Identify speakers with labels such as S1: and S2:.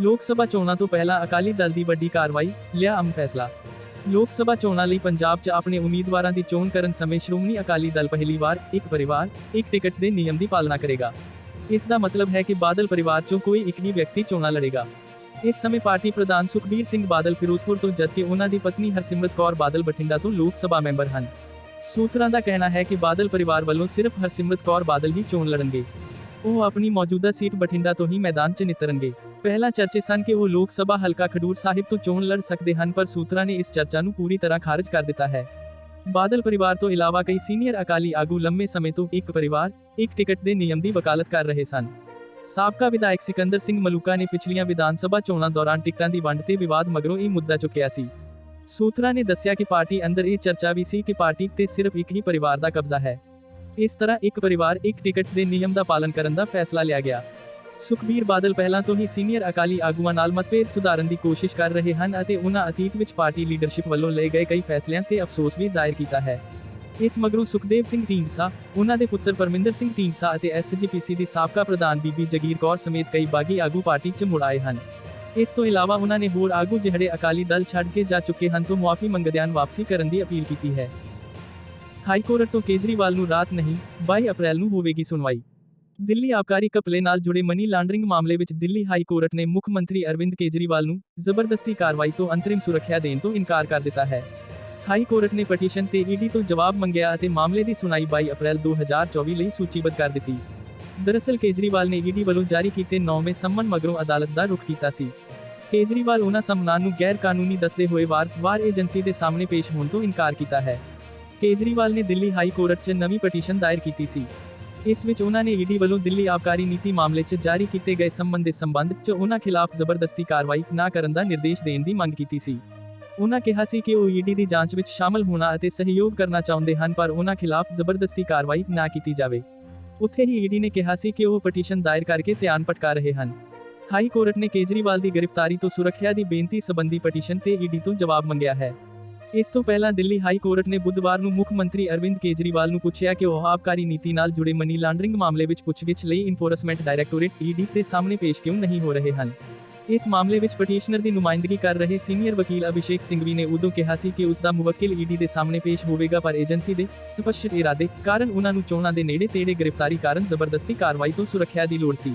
S1: ਲੋਕ ਸਭਾ ਚੋਣਾਂ ਤੋਂ ਪਹਿਲਾਂ ਅਕਾਲੀ ਦਲ ਦੀ ਵੱਡੀ ਕਾਰਵਾਈ ਲਿਆ ਅਮ ਫੈਸਲਾ। ਲੋਕ ਸਭਾ ਚੋਣਾਂ ਲਈ ਪੰਜਾਬ 'ਚ ਆਪਣੇ ਉਮੀਦਵਾਰਾਂ ਦੀ ਚੋਣ ਕਰਨ ਸਮੇਂ ਸ਼੍ਰੋਮਣੀ ਅਕਾਲੀ ਦਲ ਪਹਿਲੀ ਵਾਰ ਇੱਕ ਪਰਿਵਾਰ, ਇੱਕ ਟਿਕਟ ਦੇ ਨਿਯਮ ਦੀ ਪਾਲਣਾ ਕਰੇਗਾ। ਇਸ ਦਾ ਮਤਲਬ ਹੈ ਕਿ ਬਾਦਲ ਪਰਿਵਾਰ 'ਚੋਂ ਕੋਈ ਇੱਕ ਹੀ ਵਿਅਕਤੀ ਚੋਣਾਂ ਲੜੇਗਾ। ਇਸ ਸਮੇਂ ਪਾਰਟੀ ਪ੍ਰਧਾਨ ਸੁਖਬੀਰ ਸਿੰਘ ਬਾਦਲ ਫਿਰੋਜ਼ਪੁਰ ਤੋਂ ਜਦਕਿ ਉਹਨਾਂ ਦੀ ਪਤਨੀ ਹਰਸਿਮਰਤ ਕੌਰ ਬਾਦਲ ਬਠਿੰਡਾ ਤੋਂ ਲੋਕ ਸਭਾ ਮੈਂਬਰ ਹਨ। ਸੂਤਰਾਂ ਦਾ ਕਹਿਣਾ ਹੈ ਕਿ ਬਾਦਲ ਪਰਿਵਾਰ ਵੱਲੋਂ ਸਿਰਫ ਹਰਸਿਮਰਤ ਕੌਰ ਬਾਦਲ ਹੀ ਚੋਣ ਲੜਨਗੇ। ਉਹ ਆਪਣੀ ਮੌਜੂਦਾ ਸੀਟ ਬਠਿੰਡਾ ਤੋਂ ਹੀ ਮੈਦਾਨ 'ਚ ਨਿਤਰਨਗੇ। ਪਹਿਲਾਂ ਚਰਚੇ ਸਨ ਕਿ ਉਹ ਲੋਕ ਸਭਾ ਹਲਕਾ ਖਡੂਰ ਸਾਹਿਬ ਤੋਂ ਚੋਣ ਲੜ ਸਕਦੇ ਹਨ, ਪਰ ਸੂਤਰਾਂ ਨੇ ਇਸ ਚਰਚਾ ਨੂੰ ਪੂਰੀ ਤਰ੍ਹਾਂ ਖਾਰਜ ਕਰ ਦਿੱਤਾ ਹੈ। ਬਾਦਲ ਪਰਿਵਾਰ ਤੋਂ ਇਲਾਵਾ ਕਈ ਸੀਨੀਅਰ ਅਕਾਲੀ ਆਗੂ ਲੰਮੇ ਸਮੇਂ ਤੋਂ ਇੱਕ ਪਰਿਵਾਰ, ਇੱਕ ਟਿਕਟ ਦੇ ਨਿਯਮ ਦੀ ਵਕਾਲਤ ਕਰ ਰਹੇ ਸਨ। ਸਾਬਕਾ ਵਿਧਾਇਕ ਸਿਕੰਦਰ ਸਿੰਘ ਮਲੂਕਾ ਨੇ ਪਿਛਲੀਆਂ ਵਿਧਾਨ ਸਭਾ ਚੋਣਾਂ ਦੌਰਾਨ ਟਿਕਟਾਂ ਦੀ ਵੰਡ ਤੇ ਵਿਵਾਦ ਮਗਰੋਂ ਇਹ ਮੁੱਦਾ ਚੁੱਕਿਆ ਸੀ। ਸੂਤਰਾਂ ਨੇ ਦੱਸਿਆ ਕਿ ਪਾਰਟੀ ਅੰਦਰ ਇਹ ਚਰਚਾ ਵੀ ਸੀ ਕਿ ਪਾਰਟੀ ਤੇ ਸਿਰਫ ਇੱਕ ਹੀ ਪਰਿਵਾਰ ਦਾ ਕਬਜ਼ਾ ਹੈ। ਇਸ ਤਰ੍ਹਾਂ ਇੱਕ ਪਰਿਵਾਰ, ਇੱਕ ਟਿਕਟ ਦੇ ਨਿਯਮ ਦਾ ਪਾਲਨ ਕਰਨ ਦਾ ਫੈਸਲਾ ਲਿਆ ਗਿਆ। ਸੁਖਬੀਰ ਬਾਦਲ ਪਹਿਲਾਂ ਤੋਂ ਹੀ ਸੀਨੀਅਰ ਅਕਾਲੀ ਆਗੂਆਂ ਨਾਲ ਮਤਭੇਦ ਸੁਧਾਰਨ ਦੀ ਕੋਸ਼ਿਸ਼ ਕਰ ਰਹੇ ਹਨ ਅਤੇ ਉਹਨਾਂ ਅਤੀਤ ਵਿੱਚ ਪਾਰਟੀ ਲੀਡਰਸ਼ਿਪ ਵੱਲੋਂ ਲਏ ਗਏ ਕਈ ਫੈਸਲਿਆਂ ਤੇ ਅਫਸੋਸ ਵੀ ਜ਼ਾਹਿਰ ਕੀਤਾ ਹੈ। ਇਸ ਮਗਰੋਂ ਸੁਖਦੇਵ ਸਿੰਘ ਢੀਂਡਸਾ ਉਹਨਾਂ ਦੇ ਪੁੱਤਰ ਪਰਮਿੰਦਰ ਸਿੰਘ ਢੀਂਡਸਾ ਅਤੇ ਐਸਜੀਪੀਸੀ ਦੀ ਸਾਬਕਾ ਪ੍ਰਧਾਨ ਬੀਬੀ ਜਗੀਰ ਕੌਰ ਸਮੇਤ ਕਈ ਬਾਗੀ ਆਗੂ ਪਾਰਟੀ 'ਚ ਮੁੜ ਆਏ ਹਨ। ਇਸ ਤੋਂ ਇਲਾਵਾ ਉਹਨਾਂ ਨੇ ਹੋਰ ਆਗੂ ਜਿਹੜੇ ਅਕਾਲੀ ਦਲ ਛੱਡ ਕੇ ਜਾ ਚੁੱਕੇ ਹਨ ਤੋਂ ਮੁਆਫੀ ਮੰਗਦਿਆਂ ਵਾਪਸੀ ਕਰਨ ਦੀ ਅਪੀਲ ਕੀਤੀ ਹੈ। ਹਾਈ ਕੋਰਟ ਤੋਂ ਕੇਜਰੀਵਾਲ ਨੂੰ ਰਾਤ ਨਹੀਂ 22 ਅਪ੍ਰੈਲ ਨੂੰ ਹੋਵੇਗੀ ਸੁਣਵਾਈ। ਦਿੱਲੀ ਆਬਕਾਰੀ ਘਪਲੇ ਨਾਲ ਜੁੜੇ ਮਨੀ ਲਾਂਡਰਿੰਗ ਮਾਮਲੇ ਵਿੱਚ ਦਿੱਲੀ ਹਾਈ ਕੋਰਟ ਨੇ ਮੁੱਖ ਮੰਤਰੀ ਅਰਵਿੰਦ ਕੇਜਰੀਵਾਲ ਨੂੰ ਜ਼ਬਰਦਸਤੀ ਕਾਰਵਾਈ ਤੋਂ ਅੰਤਰਿਮ ਸੁਰੱਖਿਆ ਦੇਣ ਤੋਂ ਇਨਕਾਰ ਕਰ ਦਿੱਤਾ ਹੈ। ਹਾਈ ਕੋਰਟ ਨੇ ਪਟੀਸ਼ਨ ਤੇ ਈਡੀ ਤੋਂ ਜਵਾਬ ਮੰਗਿਆ ਅਤੇ ਮਾਮਲੇ ਦੀ ਸੁਣਾਈ 22 ਅਪ੍ਰੈਲ 2024 ਲਈ ਸੂਚੀਬੱਧ ਕਰ ਦਿੱਤੀ। ਦਰਅਸਲ ਕੇਜਰੀਵਾਲ ਨੇ ਈਡੀ ਵੱਲੋਂ ਜਾਰੀ ਕੀਤੇ ਨੌਵੇਂ ਸੰਮਨ ਮਗਰੋਂ ਅਦਾਲਤ ਦਾ ਰੁਖ ਕੀਤਾ ਸੀ। ਕੇਜਰੀਵਾਲ ਉਹਨਾਂ ਸੰਮਨਾਂ ਨੂੰ ਗੈਰ ਕਾਨੂੰਨੀ ਦੱਸਦੇ ਹੋਏ ਵਾਰ-ਵਾਰ ਏਜੰਸੀ ਦੇ ਸਾਹਮਣੇ ਪੇਸ਼ ਹੋਣ ਤੋਂ ਇਨਕਾਰ ਕੀਤਾ ਹੈ। ਕੇਜਰੀਵਾਲ ਨੇ ਦਿੱਲੀ ਹਾਈ ਕੋਰਟ 'ਚ ਨਵੀਂ ਪਟੀਸ਼ਨ ਦਾਇਰ ਕੀਤੀ ਸੀ। ਇਸ ਵਿੱਚ ਉਹਨਾਂ ਨੇ ਈਡੀ ਵੱਲੋਂ ਦਿੱਲੀ ਆਬਕਾਰੀ ਨੀਤੀ ਮਾਮਲੇ 'ਚ ਜਾਰੀ ਕੀਤੇ ਗਏ ਸੰਬੰਧ ਦੇ ਸੰਬੰਧ 'ਚ ਉਹਨਾਂ ਖਿਲਾਫ ਜ਼ਬਰਦਸਤੀ ਕਾਰਵਾਈ ਨਾ ਕਰਨ ਦਾ ਨਿਰਦੇਸ਼ ਦੇਣ ਦੀ ਮੰਗ ਕੀਤੀ ਸੀ। ਉਹਨਾਂ ਕਿਹਾ ਸੀ ਕਿ ਉਹ ਈਡੀ ਦੀ ਜਾਂਚ ਵਿੱਚ ਸ਼ਾਮਲ ਹੋਣਾ ਅਤੇ ਸਹਿਯੋਗ ਕਰਨਾ ਚਾਹੁੰਦੇ ਹਨ, ਪਰ ਉਹਨਾਂ ਖਿਲਾਫ ਜ਼ਬਰਦਸਤੀ ਕਾਰਵਾਈ ਨਾ ਕੀਤੀ ਜਾਵੇ। ਉੱਥੇ ਹੀ ਈਡੀ ਨੇ ਕਿਹਾ ਸੀ ਕਿ ਉਹ ਪਟੀਸ਼ਨ ਦਾਇਰ ਕਰਕੇ ਧਿਆਨ ਭਟਕਾ ਰਹੇ ਹਨ। ਹਾਈ ਕੋਰਟ ਨੇ ਕੇਜਰੀਵਾਲ ਦੀ ਗ੍ਰਿਫਤਾਰੀ ਤੋਂ ਸੁਰੱਖਿਆ ਦੀ ਬੇਨਤੀ ਸੰਬੰਧੀ ਪਟੀਸ਼ਨ ਤੇ ਈਡੀ ਤੋਂ ਜਵਾਬ ਮੰਗਿਆ ਹੈ। ਇਸ ਤੋਂ ਪਹਿਲਾਂ ਦਿੱਲੀ ਹਾਈ ਕੋਰਟ ਨੇ ਬੁੱਧਵਾਰ ਨੂੰ ਮੁੱਖ ਮੰਤਰੀ ਅਰਵਿੰਦ ਕੇਜਰੀਵਾਲ ਨੂੰ ਪੁੱਛਿਆ ਕਿ ਉਹ ਆਬਕਾਰੀ ਨੀਤੀ ਨਾਲ ਜੁੜੇ ਮਨੀ ਲਾਂਡਰਿੰਗ ਮਾਮਲੇ ਵਿੱਚ ਪੁੱਛਗਿੱਛ ਲਈ ਇਨਫੋਰਸਮੈਂਟ ਡਾਇਰੈਕਟੋਰੇਟ ਈਡੀ ਦੇ ਸਾਹਮਣੇ ਪੇਸ਼ ਕਿਉਂ ਨਹੀਂ ਹੋ ਰਹੇ ਹਨ। ਇਸ ਮਾਮਲੇ ਵਿੱਚ ਪਟੀਸ਼ਨਰ ਦੀ ਨੁਮਾਇੰਦਗੀ ਕਰ ਰਹੇ ਸੀਨੀਅਰ ਵਕੀਲ ਅਭਿਸ਼ੇਕ ਸਿੰਘਵੀ ਨੇ ਉਦੋਂ ਕਿਹਾ ਸੀ ਕਿ ਉਸ ਦਾ ਮੁਵੱਕਿਲ ਈਡੀ ਦੇ ਸਾਹਮਣੇ ਪੇਸ਼ ਹੋਵੇਗਾ ਪਰ ਏਜੰਸੀ ਦੇ ਸਪਸ਼ਟ ਇਰਾਦੇ ਕਾਰਨ ਉਹਨਾਂ ਨੂੰ ਚੋਣਾਂ ਦੇ ਨੇੜੇ ਤੇੜੇ ਗ੍ਰਿਫਤਾਰੀ ਕਾਰਨ ਜ਼ਬਰਦਸਤੀ ਕਾਰਵਾਈ ਤੋਂ ਸੁਰੱਖਿਆ ਦੀ ਲੋੜ ਸੀ।